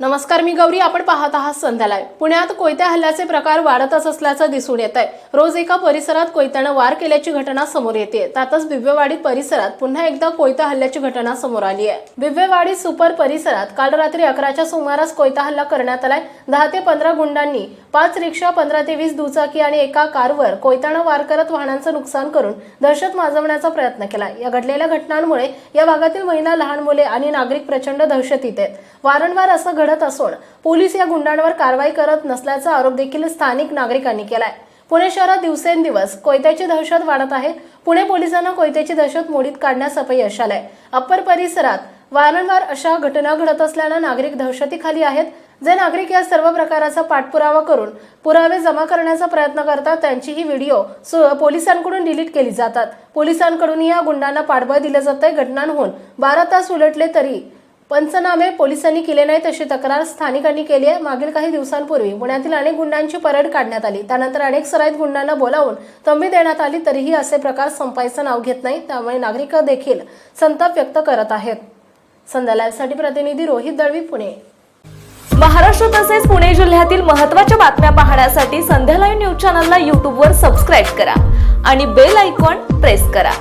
नमस्कार मी गौरी आपण पाहत आहात संध्याला पुण्यात कोयत्या हल्ल्याचे प्रकार वाढतच असल्याचं दिसून येत आहे रोज एका परिसरात कोयत्यानं वार केल्याची घटना समोर येते त्यातच बिब्वेवाडी परिसरात पुन्हा एकदा कोयता हल्ल्याची घटना समोर आली आहे बिब्वेवाडी सुपर परिसरात काल रात्री अकराच्या सुमारास कोयता हल्ला करण्यात आलाय. दहा ते पंधरा गुंडांनी पाच रिक्षा पंधरा ते वीस दुचाकी आणि एका कारवर कोयतानं वार करत वाहनांचं नुकसान करून दहशत माजवण्याचा प्रयत्न केला या घडलेल्या घटनांमुळे या भागातील महिला लहान मुले आणि नागरिक प्रचंड दहशतीत आहेत. वारंवार असं घडत असून पोलीस या गुंडांवर कारवाई करत नसल्याचा आरोप देखील स्थानिक नागरिकांनी केलाय. पुणे शहरात दिवसेंदिवस कोयत्याची दहशत वाढत आहे. पुणे पोलिसांना कोयत्याची दहशत मोडीत काढण्यास अपयश आलंय. अप्पर परिसरात वारंवार अशा घटना घडत असल्यानं नागरिक दहशतीखाली आहेत. जे नागरिक या सर्व प्रकाराचा पाठपुरावा करून पुरावे जमा करण्याचा प्रयत्न करतात त्यांची ही व्हिडिओ पोलिसांकडून डिलीट केली जातात. पोलिसांकडून या गुंडांना पाठबळ दिलं जातंय. घटनांहून बारा तास उलटले तरी पंचनामे पोलिसांनी केले नाहीत अशी तक्रार स्थानिकांनी केली आहे. मागील काही दिवसांपूर्वी पुण्यातील अनेक गुंडांची परेड काढण्यात आली. त्यानंतर अनेक सराईत गुंडांना बोलावून तंबी देण्यात आली तरीही असे प्रकार संपायचं नाव घेत नाही त्यामुळे नागरिक देखील संताप व्यक्त करत आहेत. संध्या प्रतिनिधी रोहित दळवी पुणे. महाराष्ट्र तसेच पुणे जिल्ह्यातील महत्त्वाच्या बातम्या पाहण्यासाठी संध्या लाईव्ह न्यूज चॅनलला यूट्यूबवर सबस्क्राईब करा आणि बेल आयकॉन प्रेस करा.